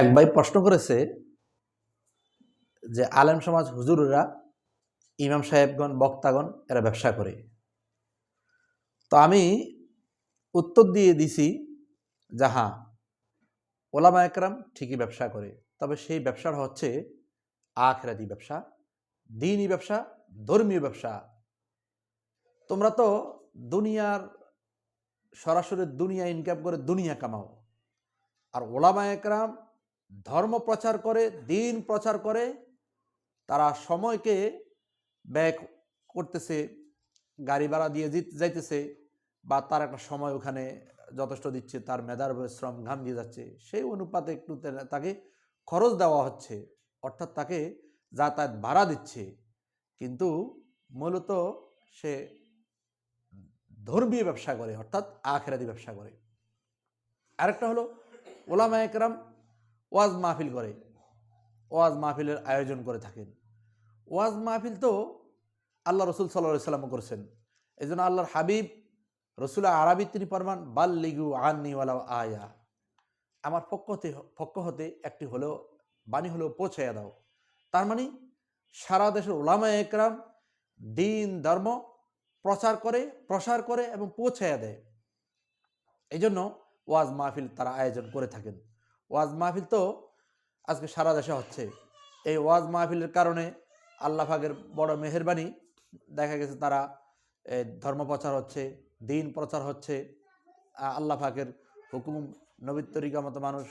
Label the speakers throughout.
Speaker 1: এক ভাই প্রশ্ন করেছে যে আলেম সমাজ হুজুররা ইমাম সাহেবগণ, বক্তাগণ এরা ব্যবসা করে। তো আমি উত্তর দিয়ে দিছি যাহা ওলামা একরাম ঠিকই ব্যবসা করে, তবে সেই ব্যবসাটা হচ্ছে আখরাতি ব্যবসা, দিনই ব্যবসা, ধর্মীয় ব্যবসা। তোমরা তো দুনিয়ার সরাসরি দুনিয়া ইনকাম করে দুনিয়া কামাও। আর ওলামা একরাম ধর্ম প্রচার করে, দিন প্রচার করে, তারা সময়কে ব্যয় করতেছে, গাড়ি ভাড়া দিয়ে যাইতেছে, বা তার একটা সময় ওখানে যথেষ্ট দিচ্ছে, তার মেধার শ্রম ঘাম দিয়ে যাচ্ছে, সেই অনুপাতে একটু তাকে খরচ দেওয়া হচ্ছে, অর্থাৎ তাকে যাতায়াত ভাড়া দিচ্ছে, কিন্তু মূলত সে ধর্মীয় ব্যবসা করে, অর্থাৎ আখেরাদি ব্যবসা করে। আরেকটা হলো ওলামা একরাম ওয়াজ মাহফিল করে। ওয়াজ মাহফিলের আয়োজন করে থাকেন। ওয়াজ মাহফিল তো আল্লাহ রসুল সাল্লাহ সাল্লাম করেছেন। এই জন্য আল্লাহর হাবিব রসুল আরবি তিনি ফরমান বাল লিগু আননি ওয়ালা আয়া। আমার পক্ষ হতে পক্ষ হতে একটি হলো বাণী হলো পৌঁছাইয়া দাও। তার মানে সারা দেশের ওলামা একরাম দিন, ধর্ম প্রচার করে, প্রসার করে এবং পৌঁছাইয়া দেয়। এই জন্য ওয়াজ মাহফিল তারা আয়োজন করে থাকেন। ওয়াজ মাহফিল তো আজকে সারা দেশে হচ্ছে। এই ওয়াজ মাহফিলের কারণে আল্লাহ পাকের বড় মেহরবানি, দেখা গেছে তারা ধর্ম প্রচার হচ্ছে, দিন প্রচার হচ্ছে আল্লাহ পাকের হুকুম, নবীর তরিকা মতো মানুষ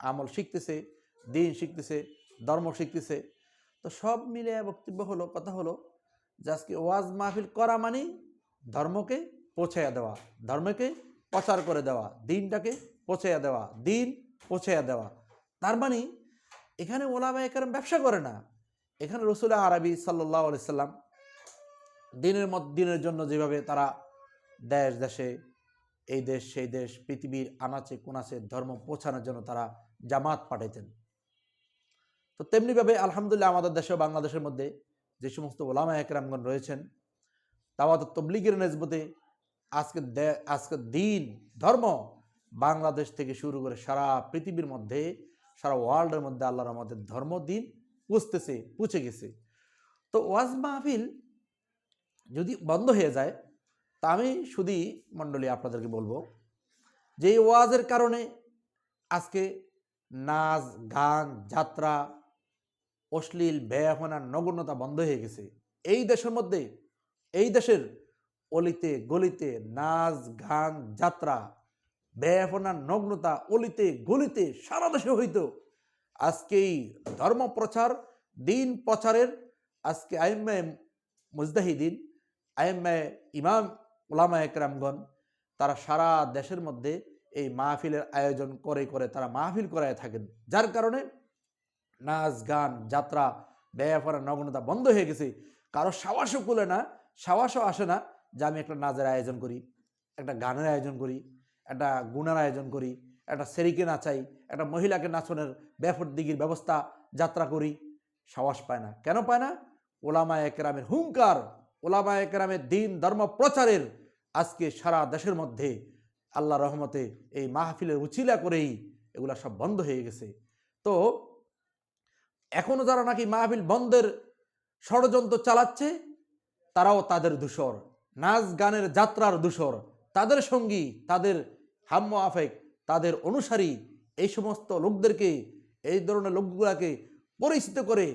Speaker 1: আমল শিখতেছে, দিন শিখতেছে, ধর্ম শিখতেছে। তো সব মিলে বক্তব্য হলো, কথা হলো যে আজকে ওয়াজ মাহফিল করা মানে ধর্মকে পৌঁছাইয়া দেওয়া, ধর্মকে প্রচার করে দেওয়া, দিনটাকে পৌঁছাইয়া দেওয়া, দিন পৌঁছাইয়া দেওয়া। তার মানে এখানে ওলামা একরম ব্যবসা করে না। এখানে রসুল আরবি সাল্লাহ সাল্লাম দিনের মত দিনের জন্য যেভাবে তারা দেশ, দেশে, এই দেশ, সেই দেশ, পৃথিবীর আনাচে, কোনাচে ধর্ম পৌঁছানোর জন্য তারা জামাত পাঠাইতেন। তো তেমনিভাবে আলহামদুলিল্লাহ আমাদের দেশে বাংলাদেশের মধ্যে যে সমস্ত ওলামা একরামগণ রয়েছেন তাওয়াত তবলিগের নেজবতে আজকে আজকে দিন, ধর্ম বাংলাদেশ থেকে শুরু করে সারা পৃথিবীর মধ্যে, সারা ওয়ার্ল্ডের মধ্যে আল্লাহর আমাদের ধর্ম দিন পুষতেছে, পুছে গেছে। তো ওয়াজ মাহফিল যদি বন্ধ হয়ে যায়, তা আমি শুধুই মণ্ডলী আপনাদেরকে বলব যে এই ওয়াজের কারণে আজকে নাচ, গান, যাত্রা, অশ্লীল ব্যয়াপনার নগণ্যতা বন্ধ হয়ে গেছে। এই দেশের মধ্যে, এই দেশের অলিতে, গলিতে নাচ, গান, যাত্রা ব্যয়াপনার নগ্নতা অলিতে গলিতে সারা দেশে হইতো। আজকে এই ধর্ম প্রচার, দিন প্রচারের আজকে আইম্মায় মুজদাহিদিন আইম্মায় ইমাম ওলামা একরামগণ, তারা সারা দেশের মধ্যে এই মাহফিলের আয়োজন করে করে তারা মাহফিল করায় থাকেন। যার কারণে নাচ, গান, যাত্রা ব্যয়াপনা নগ্নতা বন্ধ হয়ে গেছে। কারও সাহসও কুলে না, সাহসও আসে না যে আমি একটা নাচের আয়োজন করি, একটা গানের আয়োজন করি। একটা গুণার আয়োজন করি, একটা সেরিকে নাচাই, একটা মহিলাকে নাচনের ব্যাপক দিঘির ব্যবস্থা, যাত্রা করি, সাহস পায় না। কেন পায় না? ওলামা একরামের হুঙ্কার ওলামা একরামের দিন ধর্ম প্রচারের আজকে সারা দেশের মধ্যে আল্লাহ রহমতে এই মাহফিলের উচিলা করেই এগুলা সব বন্ধ হয়ে গেছে। তো এখনও যারা নাকি মাহফিল বন্ধের ষড়যন্ত্র চালাচ্ছে, তারাও তাদের দূষর। নাচ গানের যাত্রার দূষর। তাদের সঙ্গী, তাদের হাম্য আফেক তাদের অনুসারী এই সমস্ত লোকদেরকে, এই ধরনের লোকগুলাকে পরিচিত করে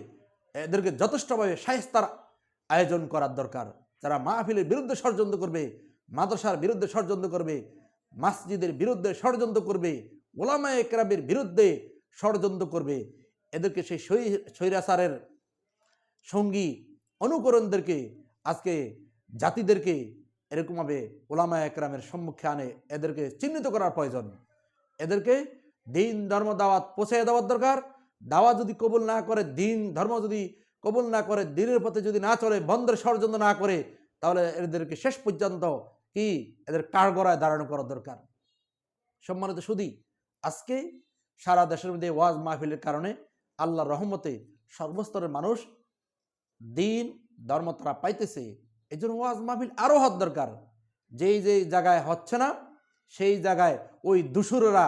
Speaker 1: এদেরকে যথেষ্টভাবে সায়স্তার আয়োজন করার দরকার। যারা মাহফিলের বিরুদ্ধে ষড়যন্ত্র করবে, মাদ্রাসার বিরুদ্ধে ষড়যন্ত্র করবে, মসজিদের বিরুদ্ধে ষড়যন্ত্র করবে ওলামা একরামের বিরুদ্ধে ষড়যন্ত্র করবে, এদেরকে সেই স্বৈ- স্বৈরাচারের সঙ্গী, অনুকরণদেরকে, আজকে জাতিদেরকে এরকমভাবে ওলামা একরামের সম্মুখে আনে, এদেরকে চিহ্নিত করার প্রয়োজন। এদেরকে দিন, ধর্ম, দাওয়াত পৌঁছে দেওয়ার দরকার। দাওয়াত যদি কবুল না করে, দিন, ধর্ম যদি কবুল না করে, দিনের পথে যদি না চলে, বন্ধের ষড়যন্ত্র না করে, তাহলে এদেরকে শেষ পর্যন্ত কি? এদের কারগড়ায় দাঁড়ানো করা দরকার। সম্মানিত সুদী, আজকে সারা দেশের মধ্যে ওয়াজ মাহফিলের কারণে আল্লাহ রহমতে সর্বস্তরের মানুষ দিন, ধর্ম তারা পাইতেছে। এই জন্য ওয়াজ মাহফিল আরও হওয়ার দরকার। যেই যেই জায়গায় হচ্ছে না, সেই জায়গায় ওই দুসুরেরা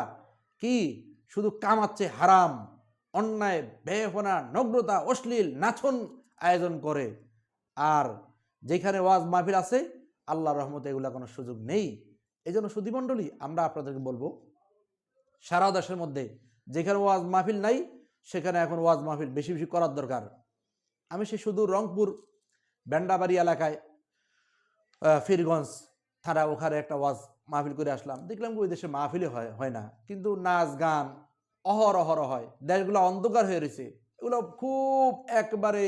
Speaker 1: কি শুধু কামাচ্ছে হারাম, অন্যায় বেফনা নগ্নতা, অশ্লীল নাচন আয়োজন করে। আর যেখানে ওয়াজ মাহফিল আছে আল্লাহ রহমতে এগুলা কোনো সুযোগ নেই। এই জন্য সুদীমণ্ডলী আমরা আপনাদেরকে বলব, সারা দেশের মধ্যে যেখানে ওয়াজ মাহফিল নাই, সেখানে এখন ওয়াজ মাহফিল বেশি বেশি করার দরকার। আমি সে শুধু রংপুর, ব্যান্ডাবাড়ি এলাকায় ফিরগঞ্জ থানা ওখানে একটা ওয়াজ মাহফিল করে আসলাম। দেখলাম ওই দেশে মাহফিলে হয় হয় না। কিন্তু নাচ, গান অহর অহর হয়। দেশগুলো অন্ধকার হয়ে রয়েছে। এগুলো খুব একবারে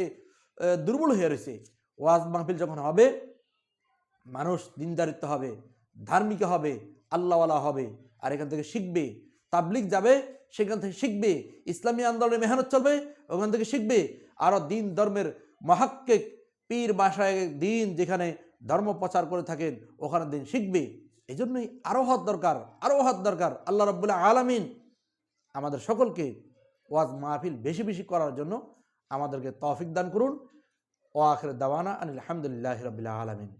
Speaker 1: দুর্বল হয়ে রয়েছে। ওয়াজ মাহফিল যখন হবে, মানুষ দিনদারিত্ব হবে, ধার্মিক হবে, আল্লাহওয়ালা হবে, আর এখান থেকে শিখবে তাবলিক যাবে, সেখান থেকে শিখবে, ইসলামী আন্দোলনে মেহনত চলবে, ওখান থেকে শিখবে। আরও দিন ধর্মের মহাক্কেক পীর বাসায় দিন যেখানে ধর্ম প্রচার করে থাকেন, ওখানে দিন শিখবে। এই জন্যই আরও হাত দরকার আরও হাত দরকার। আল্লাহ রব্বুল্লাহ আলমিন আমাদের সকলকে ওয়াজ মাহফিল বেশি বেশি করার জন্য আমাদেরকে তৌফিক দান করুন। ও আখের দাওয়ানা আনিল আলহামদুলিল্লাহ রবিল্লা আলমিন।